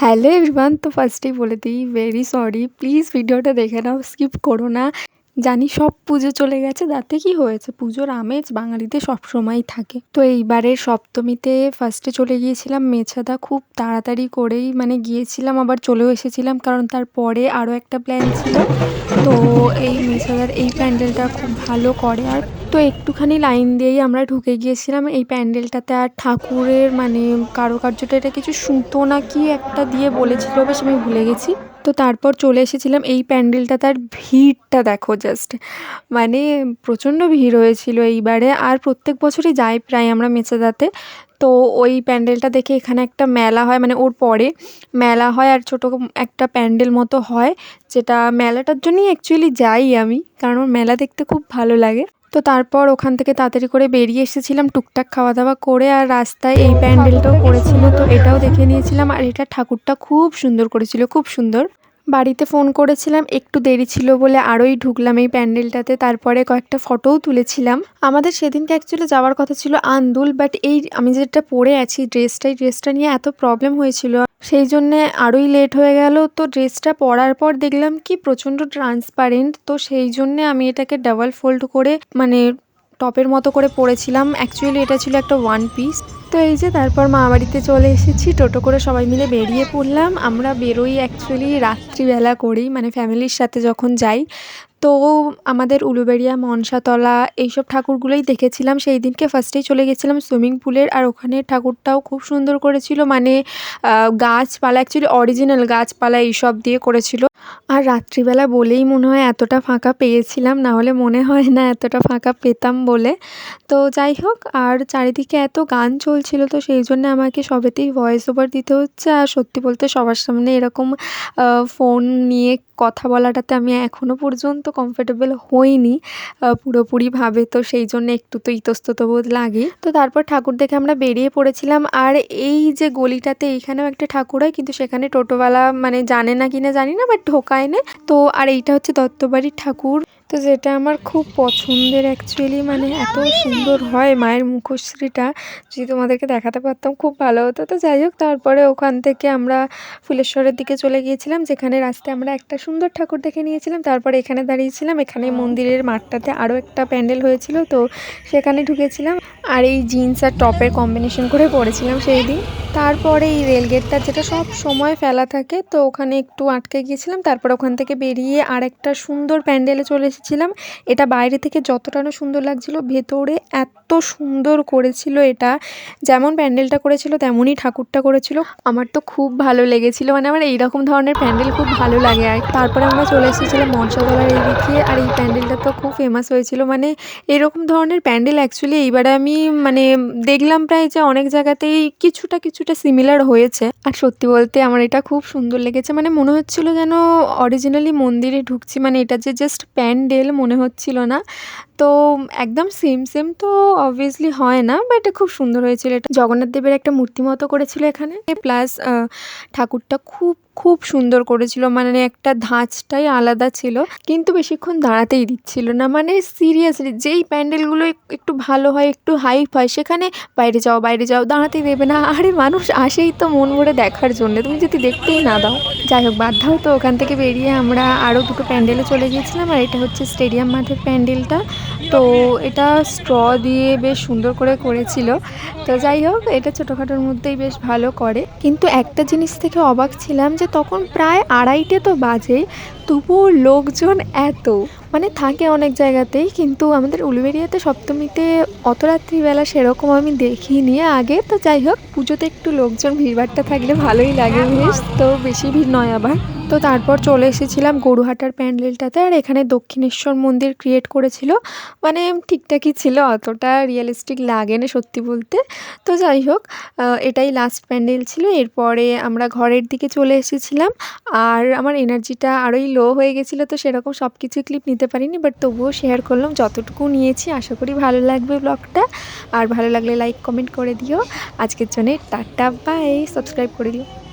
Hello everyone তো ফার্স্টেই বলে দিই ভেরি সরি প্লিজ ভিডিওটা দেখে নাও স্কিপ করো না। জানি সব পুজো চলে গেছে, তাতে কি হয়েছে? পুজোর আমেজ বাঙালিতে সবসময়ই থাকে। তো এইবারের সপ্তমীতে ফার্স্টে চলে গিয়েছিলাম, মেছাদা খুব তাড়াতাড়ি করেই মানে গিয়েছিলাম, আবার চলেও এসেছিলাম, কারণ তারপরে আরও একটা প্ল্যান ছিল। তো এই মেছাদার এই প্যান্ডেলটা খুব ভালো করে আর তো একটুখানি লাইন দিয়েই আমরা ঢুকে গিয়েছিলাম। এই প্যান্ডেলটাতে আর ঠাকুরের মানে কারুকার্যটা এটা কিছু সুতো না কি একটা দিয়ে বলেছিল, বেশ আমি ভুলে গেছি। তো তারপর চলে এসেছিলাম এই প্যান্ডেলটা তার ভিড়টা দেখো জাস্ট মানে প্রচণ্ড ভিড় হয়েছিল এইবারে। আর প্রত্যেক বছরই যাই প্রায় আমরা মেচেদাতে। তো ওই প্যান্ডেলটা দেখে এখানে একটা মেলা হয় মানে ওর পরে মেলা হয় আর ছোটো একটা প্যান্ডেল মতো হয়, যেটা মেলাটার জন্যই অ্যাকচুয়ালি যাই আমি, কারণ মেলা দেখতে খুব ভালো লাগে। তো তারপর ওখান থেকে তাড়াতাড়ি করে বেরিয়ে এসেছিলাম, টুকটাক খাওয়া দাওয়া করে আর রাস্তায় এই প্যান্ডেলটাও করেছিল। তো এটাও দেখে নিয়েছিলাম আর এটা ঠাকুরটা খুব সুন্দর করেছিল, খুব সুন্দর। বাড়িতে ফোন করেছিলাম, একটু দেরি ছিল বলে আরোই ঢুকলাম এই প্যান্ডেলটাতে, তারপরে কয়েকটা ফটোও তুলেছিলাম। আমাদের সেদিনকে অ্যাকচুয়ালি যাওয়ার কথা ছিল আন্দুল বাট এই আমি যেটা পরে আছি ড্রেসটা এই ড্রেসটা নিয়ে এত প্রবলেম হয়েছিল। সেই জন্যে আরোই লেট হয়ে গেল। তো ড্রেসটা পরার পর দেখলাম কি প্রচণ্ড ট্রান্সপারেন্ট তো সেই জন্যে আমি এটাকে ডাবল ফোল্ড করে মানে টপের মতো করে পরেছিলাম। অ্যাকচুয়ালি এটা ছিল একটা ওয়ান পিস তো এই যে তারপর মা বাড়িতে চলে এসেছি, টোটো করে সবাই মিলে বেরিয়ে পড়লাম। আমরা বেরোই অ্যাকচুয়ালি রাত্রিবেলা করেই মানে ফ্যামিলির সাথে যখন যাই তো আমাদের উলুবেড়িয়া, মনসাতলা এইসব ঠাকুরগুলোই দেখেছিলাম। সেই দিনকে ফার্স্টেই চলে গেছিলাম সুইমিং পুলের আর ওখানে ঠাকুরটাও খুব সুন্দর করেছিল। মানে গাছপালা অ্যাকচুয়ালি অরিজিনাল গাছপালা এইসব দিয়ে করেছিল। আর রাত্রিবেলা বলেই মনে হয় এতটা ফাঁকা পেয়েছিলাম, না হলে মনে হয় না এতটা ফাঁকা পেতাম বলে। তো যাই হোক, আর চারিদিকে এত গান চলছিল তো সেই জন্য আমাকে সবেতেই ভয়েস ওভার দিতে হচ্ছে। আর সত্যি বলতে সবার সামনে এরকম ফোন নিয়ে কথা বলাটাতে আমি এখনও পর্যন্ত কমফোর্টেবল হইনি পুরোপুরিভাবে। তো সেই জন্য একটু তো ইতস্তত বোধ লাগে। তো তারপর ঠাকুর দেখে আমরা বেরিয়ে পড়েছিলাম। আর এই যে গলিটাতে এইখানেও একটা ঠাকুর হয়, কিন্তু সেখানে টোটোওয়ালা মানে জানে না কিনা জানি না বাট ঢোকায় না তো আর এইটা হচ্ছে দত্তবাড়ির ঠাকুর। তো যেটা আমার খুব পছন্দের অ্যাকচুয়ালি মানে এত সুন্দর হয় মায়ের মুখশ্রীটা যদি তোমাদেরকে দেখাতে পারতাম খুব ভালো হতো। তো যাই হোক তারপরে ওখান থেকে আমরা ফুলেশ্বরের দিকে চলে গিয়েছিলাম যেখানে রাস্তায় আমরা একটা সুন্দর ঠাকুর দেখে নিয়েছিলাম। তারপরে এখানে দাঁড়িয়েছিলাম এখানে মন্দিরের মাঠটাতে আরও একটা প্যান্ডেল হয়েছিল তো সেখানে ঢুকেছিলাম। আর এই জিন্স আর টপের কম্বিনেশন করে পরেছিলাম সেই দিন তারপরে এই রেলগেটটা যেটা সব সময় ফেলা থাকে তো ওখানে একটু আটকে গিয়েছিলাম। তারপর ওখান থেকে বেরিয়ে আর একটা সুন্দর প্যান্ডেলে চলে এসেছিলাম। এটা বাইরে থেকে যতটা না সুন্দর লাগছিল, ভেতরে এত সুন্দর করেছিল এটা। যেমন প্যান্ডেলটা করেছিল, তেমনই ঠাকুরটা করেছিল। আমার তো খুব ভালো লেগেছিল মানে আমার এইরকম ধরনের প্যান্ডেল খুব ভালো লাগে। আর তারপরে আমরা চলে এসেছিলাম মনসাতলার দিকে আর এই প্যান্ডেলটা তো খুব ফেমাস হয়েছিল। মানে এরকম ধরনের প্যান্ডেল অ্যাকচুয়ালি এইবারে আমি মানে দেখলাম প্রায় যে অনেক জায়গাতেই কিছুটা কিছুটা সিমিলার হয়েছে। আর সত্যি বলতে আমার এটা খুব সুন্দর লেগেছে। মানে মনে হচ্ছিল যেন অরিজিনালি মন্দিরে ঢুকছি মানে এটা যে জাস্ট প্যান্ডেল মনে হচ্ছিল না। তো একদম সেম সেম তো অবভিয়াসলি হয় না বাট খুব সুন্দর হয়েছিল। এটা জগন্নাথ দেবের একটা মূর্তি মতো করেছিল এখানে। প্লাস ঠাকুরটা খুব খুব সুন্দর করেছিল। মানে একটা ধাঁচটাই আলাদা ছিল, কিন্তু বেশিক্ষণ দাঁড়াতেই দিচ্ছিল না। মানে সিরিয়াসলি যেই প্যান্ডেলগুলো একটু ভালো হয়, একটু হাইপ হয়, সেখানে বাইরে যাও বাইরে যাও দাঁড়াতেই দেবে না। আরে মানুষ আসেই তো মন ভরে দেখার জন্য। তুমি যদি দেখতেই না দাও। যাই হোক দাও তো। ওখান থেকে বেরিয়ে আমরা আরও দুটো প্যান্ডেলে চলে গিয়েছিলাম, আর এটা হচ্ছে স্টেডিয়াম মাঠের প্যান্ডেলটা। তো এটা স্ট্র দিয়ে বেশ সুন্দর করে করেছিল। তো যাই হোক, এটা ছোটোখাটোর মধ্যেই বেশ ভালো করে। কিন্তু একটা জিনিস থেকে অবাক ছিলাম যে তখন প্রায় আড়াইটে তো বাজে তবুও লোকজন এত। মানে থাকে অনেক জায়গাতেই, কিন্তু আমাদের উলুবেরিয়াতে সপ্তমীতে অত রাত্রিবেলা সেরকম আমি দেখিনি আগে। তো যাই হোক, পুজোতে একটু লোকজন ভিড়ভাট্টা থাকলে ভালোই লাগে বেশ। তো বেশি ভিড় নয় আবার। তো তারপর চলে এসেছিলাম গরুহাটার প্যান্ডেলটাতে আর এখানে দক্ষিণেশ্বর মন্দির ক্রিয়েট করেছিল। মানে ঠিকঠাকই ছিল, অতটা রিয়েলিস্টিক লাগে না সত্যি বলতে। তো যাই হোক এটাই লাস্ট প্যান্ডেল ছিল। এরপরে আমরা ঘরের দিকে চলে এসেছিলাম আর আমার এনার্জিটা আরোই লো হয়ে গেছিল, তো সেরকম সব কিছু ক্লিপ নিতে পারিনি। বাট তবুও শেয়ার করলাম, যতটুকু নিয়েছি, আশা করি ভালো লাগবে ব্লগটা আর ভালো লাগলে লাইক কমেন্ট করে দিও। আজকের জন্যে টাটা বাই সাবস্ক্রাইব করে দিও।